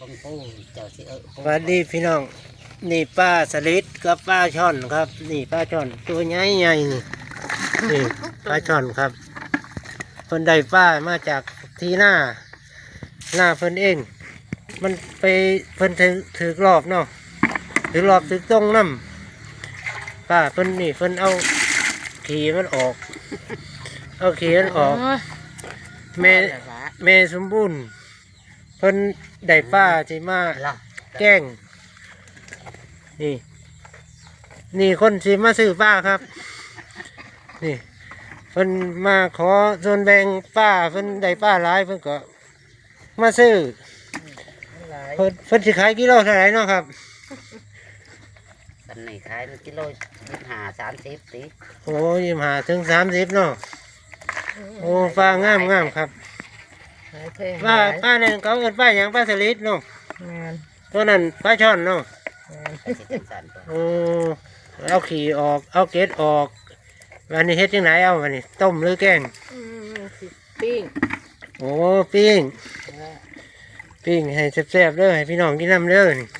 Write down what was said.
บังปูเจ้าสิเออสวัสดีพี่น้อง นี่ป้าสลิดกับป้าช่อนครับ นี่ป้าช่อนตัวใหญ่ใหญ่ๆนี่นี่ป้าช่อนครับเพิ่นได้ป้ามาจากที่หน้า หน้าเพิ่นเอง มันไปเพิ่นถือถือรอบเนาะถือรอบถือตรงน้ำป้าเพิ่นนี่เพิ่นเอาขี่มันออก เอาขี่มันออกแม่ แม่สมบูรณ์ เพิ่นได้ป้าที่มาล่ะแกล้ง นี่ นี่คนสิมาซื้อป้าครับ นี่เพิ่นมาขอส่วนแบ่งป้าเพิ่นได้ป้าหลายเพิ่นก็ มาซื้อเพิ่นเพิ่นสิขายกิโลเท่าไหร่เนาะครับสันนี่ขายกิโลยี่ห้าสามสิบสิโอ้ยิมหาถึงสามสิบเนาะโอ้ป้างามงามครับ ป้าป้าเนี่ยเขาเอินป้าอย่างป้าสลิดเนาะแมนตัวนั้นป้าช่อนเนาะแมนไปสิจังสันตัวโอ้เอาขี่ออกเอาเกล็ดออกวันนี้เฮ็ดยังไงเอาวันนี้ต้มหรือแกง อืมสิปิ้งโอ้ปิ้งปิ้งให้แซ่บๆเด้อให้พี่น้องกินน้ำเด้อนี่อื